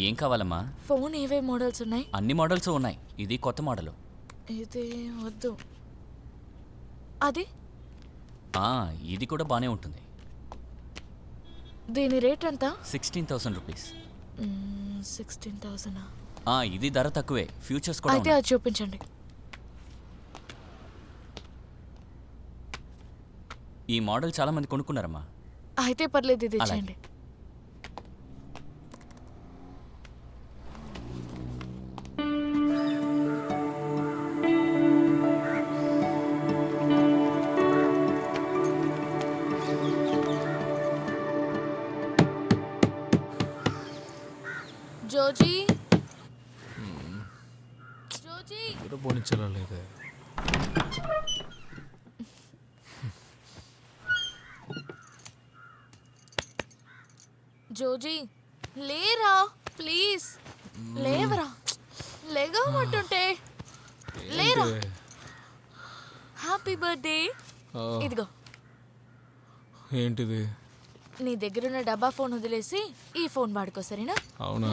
ఏం కావాలమ్మా? ఫోన్ ఏవే మోడల్స్ ఉన్నాయి? అన్ని మోడల్స్ ఉన్నాయి. ఇది కొత్త మోడల్. ఇది వద్దు. అది? ఆ, ఇది కూడా బాగానే ఉంటుంది. దీని రేట్ ఎంత? Sixteen thousand rupees. Sixteen thousand? ఆ, ఇది ధర తక్కువే. ఫ్యూచర్స్ కూడా అయితే. అది చూపించండి. ఈ మోడల్ చాలా మంది కొనుక్కున్నారమ్మా. అయితే పర్లేదు ఇది అలాగే. కూడా పోనిచ్చేలా లేదే? జోజీ లేరా? ప్లీజ్. లేవరా? లేగమంటుంటే లేరా? Happy birthday. ఇదిగో. ఏంటిది? నీ దగ్గరున్న డబ్బా ఫోన్ వదిలేసి ఈ ఫోన్ వాడుకో సరేనా? అవునా?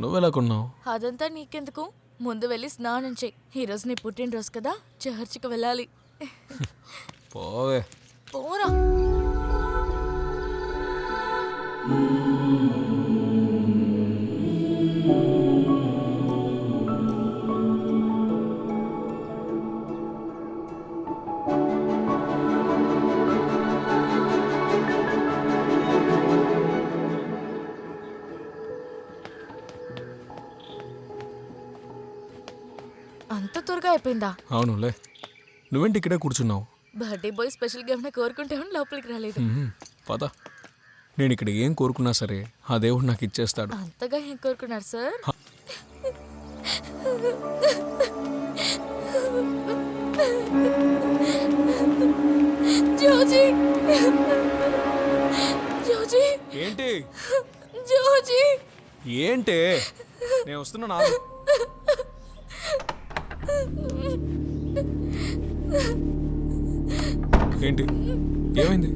నువ్వెలా కొన్నావు? అదంతా నీకెందుకు? ముందు వెళ్ళి స్నానం చేయి. ఈరోజు నీ పుట్టినరోజు కదా చర్చికి వెళ్ళాలి. పోవే. పోరా. అంత త్వరగా అయిపోయిందా? అవునులే. నువ్వేంటి ఇక్కడే కూర్చున్నావు? బర్త్డే బాయ్ స్పెషల్గా ఏమైనా కోరుకుంటామని లోపలికి రాలేదు. పద. నేను ఇక్కడ ఏం కోరుకున్నా సరే ఆ దేవుడు నాకు ఇచ్చేస్తాడు. అంతగా ఏం కోరుకున్నారు సార్? జోజీ! జోజీ! ఏంటి? జోజీ! ఏంటే? నేను వస్తున్నా ఏంటి? ఏమైంది?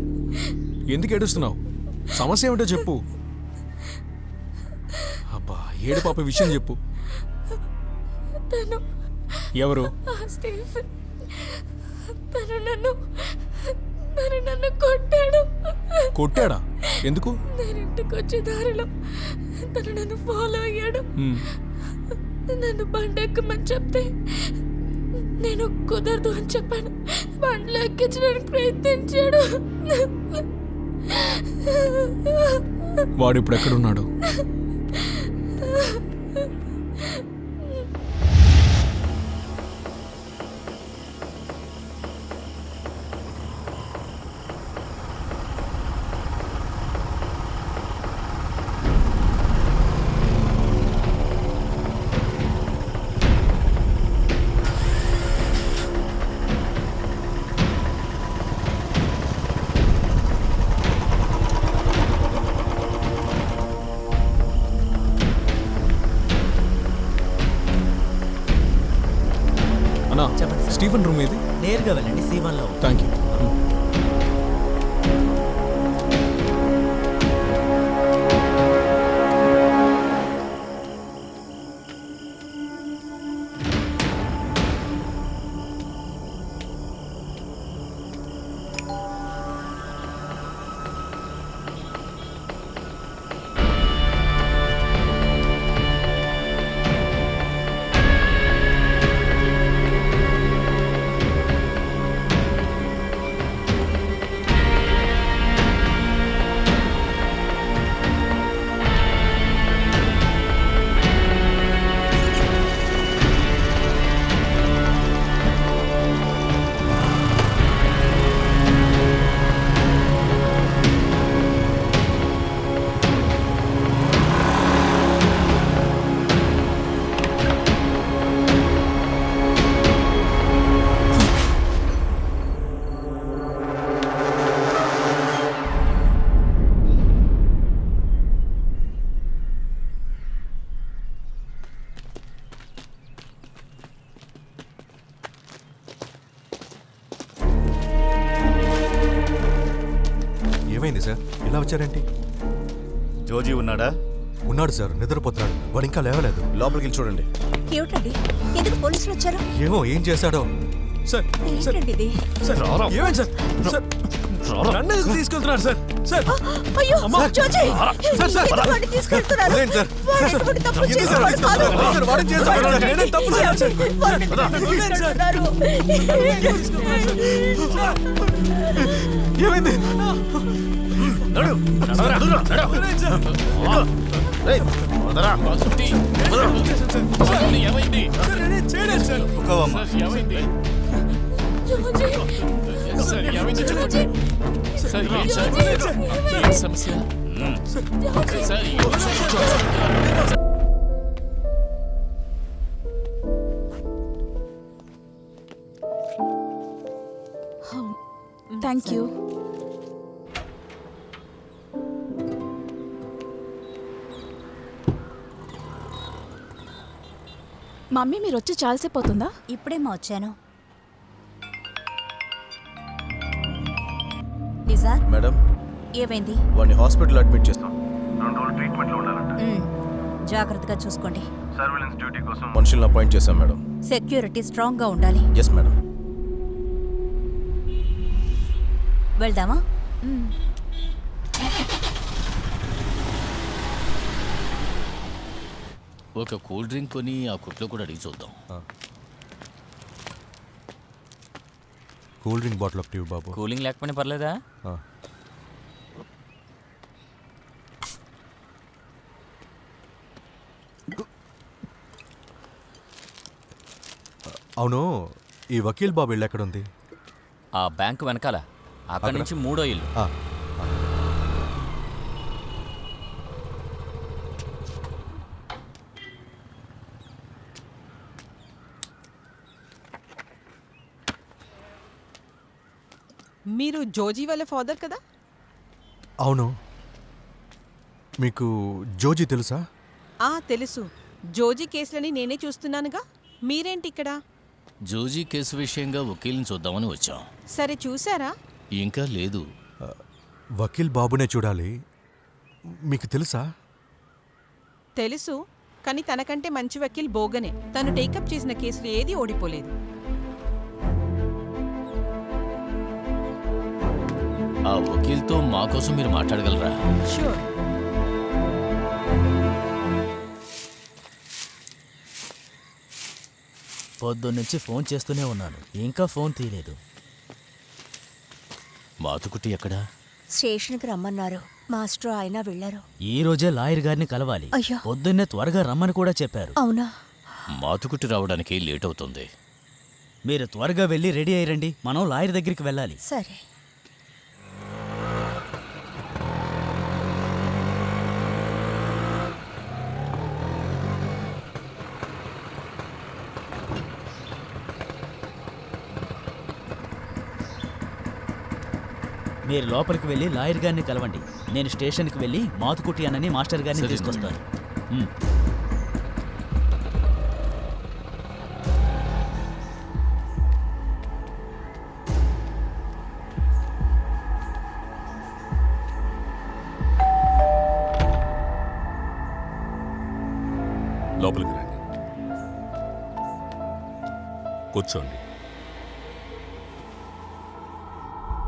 ఎందుకు ఏడుస్తున్నావు? సమస్య ఏమిటో చెప్పు. అబ్బా ఏడు పాప విషయం చెప్పు. ఎవరు? తను నన్ను తను నన్ను కొట్టాడు. కొట్టాడా? ఎందుకు? నేను ఇంటికి వచ్చే దారిలో తను నన్ను ఫాలో అయ్యాడు. నన్ను బండి ఎక్కమని చెప్తే నేను కుదరదు అని చెప్పాను. బండ్లు ఎక్కించడానికి ప్రయత్నించాడు. వాడు ఇప్పుడు ఎక్కడున్నాడు? నేరుగా థ్యాంక్ యూ ఇలా వచ్చారేంటి జోజీ ఉన్నాడా ఉన్నాడు సార్ నిద్రపోతున్నాడు వాడు ఇంకా లేవలేదు లోపలికి వెళ్ళి చూడండి ఏమిటండి ఎందుకు పోలీసులు వచ్చారు ఏమో ఏం చేశాడో సార్ సార్ ఏంటండి ఇది సార్ ఏమైంది సార్ సార్ నన్ను ఎందుకు తీసుకెళ్తున్నారు సార్ సార్ అయ్యో అమ్మా! Joji sir, sir! ఎందుకు వాడిని తీసుకెళ్తున్నారు వదిలేయండి సార్. వాడు సార్, ఎటువంటి తప్పు సార్ చేశాడు సార్. నేనేం తప్పు చేయలేదు సార్. వాడిని వదిలేయండి సార్. తీసుకెళ్తున్నారు. ఏమైంది వదిలేయండి సార్. రేయ్, వదరా. Sir, sir. Thank you mummy మీరు వచ్చి చాలాసేపు అవుతుందా ఇప్పుడేమో వచ్చాను. నిజా? మేడం. ఏమైంది? వాడిని హాస్పిటల్ అడ్మిట్ చేస్తాం. మ్మ్. జాగ్రత్తగా చూసుకోండి. మనుషులను అపాయింట్ చేశాం మేడం. సెక్యూరిటీ స్ట్రాంగ్గా ఉండాలి. Yes madam. వెళ్దామా? ఒక కూల్ డ్రింక్ కొని ఆ కుట్లో కూడా అడిగి చూద్దాం. కూల్ డ్రింక్ బాటిల్ ఒకటి ఇవ్వు బాబు. కూలింగ్ లేకపోయినా పర్లేదా? ఆ. అవును ఈ వకీల్ బాబు ఇల్లు ఎక్కడుంది? ఆ బ్యాంక్ వెనకాల అక్కడి. నుంచి మూడో ఇల్లు. ఆ, మీరు జోజీ వాళ్ళ ఫాదర్ కదా? అవును. మీకు జోజీ తెలుసా? ఆ తెలుసు. జోజీ కేసులని నేనే చూస్తున్నానుగా. మీరేంటి ఇక్కడ? జోజీ కేసు విషయంగా వకీల్ని చూద్దామని వచ్చాం. సరే చూసారా ఇంకా లేదు. వకీల్ బాబునే చూడాలి. మీకు తెలుసా? తెలుసు కానీ తనకంటే మంచి వకీల్ బోగనే తను టేకప్ చేసిన కేసులు ఏది ఓడిపోలేదు. ఆ వకీల్తో మా కోసం మీరు మాట్లాడగలరా? షూర్ పొద్దున్నుంచి ఫోన్ చేస్తూనే ఉన్నాను. ఇంకా ఫోన్ తీయలేదు. మాతుకుట్టి ఎక్కడా? స్టేషన్కి రమ్మన్నారు. మాస్టర్ ఆయన వెళ్ళారు. ఈ రోజే లాయర్ గారిని కలవాలి. అయ్యో. పొద్దున్నే త్వరగా రమ్మని కూడా చెప్పారు. అవునా? మాతుకుట్టి రావడానికి లేట్ అవుతుంది. మీరు త్వరగా వెళ్ళి రెడీ అయ్యండి మనం లాయర్ దగ్గరికి వెళ్ళాలి. సరే. మీరు లోపలికి వెళ్ళి లాయర్ గారిని కలవండి నేను స్టేషన్కి వెళ్ళి మాతుకుట్టి అనని మాస్టర్ గారిని. తీసుకొస్తాను ఉమ్. లోపలికి రండి కూర్చోండి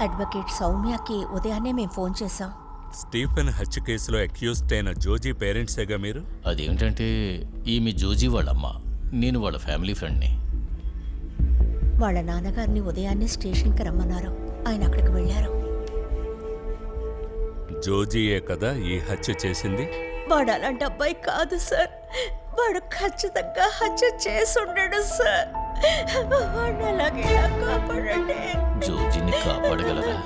అడ్వకేట్ సౌమ్యకి ఉదయాన్నే మేము ఫోన్ చేసాం స్టీఫెన్ హత్య కేసులో అక్యూస్డ్ అయిన జోజీ పేరెంట్సేగా మీరు? అదేంటంటే ఈమె జోజీ వాళ్ళమ్మ నేను వాళ్ళ ఫ్యామిలీ ఫ్రెండ్ని. వాళ్ళ నాన్నగారిని ఉదయాన్నే స్టేషన్కి రమ్మన్నారు. ఆయన అక్కడికి వెళ్ళారు. జోజీయే కదా ఈ హత్య చేసింది? వాడు అలాంటి అబ్బాయి కాదు సార్. వాడు ఖచ్చితంగా హత్య చేసి ఉండడు సార్. వాడిని అలాగే కాపాడండి? జోజిని కాపాడగలరా?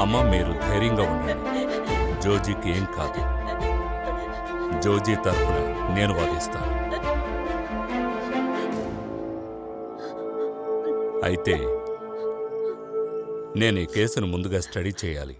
అమ్మ మీరు ధైర్యంగా ఉండండి. జోజికి ఏం కాదు. జోజీ తరఫున నేను వాదిస్తాను. అయితే నేను ఈ కేసును ముందుగా స్టడీ చేయాలి.